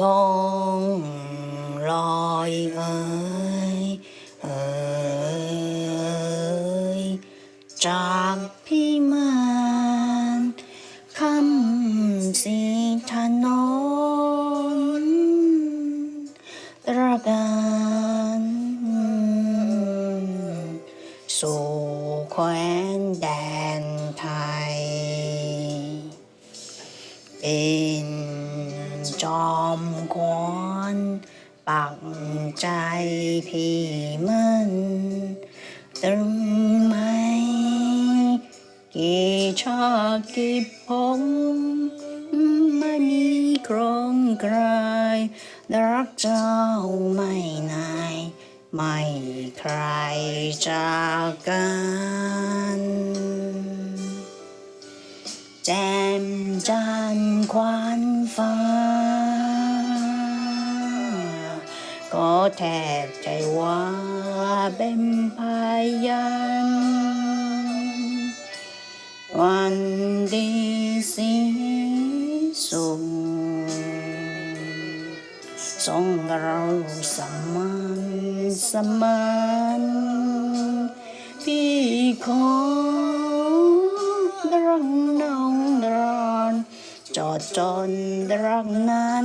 ลองลอยเอ่ยเอ่ยจากพี่มานคำสีถนนตระการสู่แควนแดนไทยเป็น จอมควนปักใจพี่มันตรึงไหม กี่ชาติกี่พงไม่มีครองใครรักเจ้าไม่นายไม่ใครจากกันแจ่มจันทร์ควันฟ้า ก็แทบใจว่าเป็นพยานวันดีสีสุขสองเราสมันสมานพี่ขอรักน้องรอนจอดจนรักนาน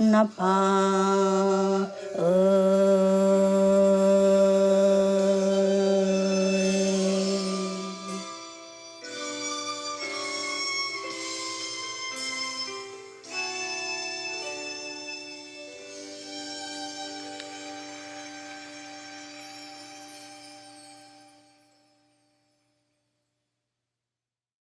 า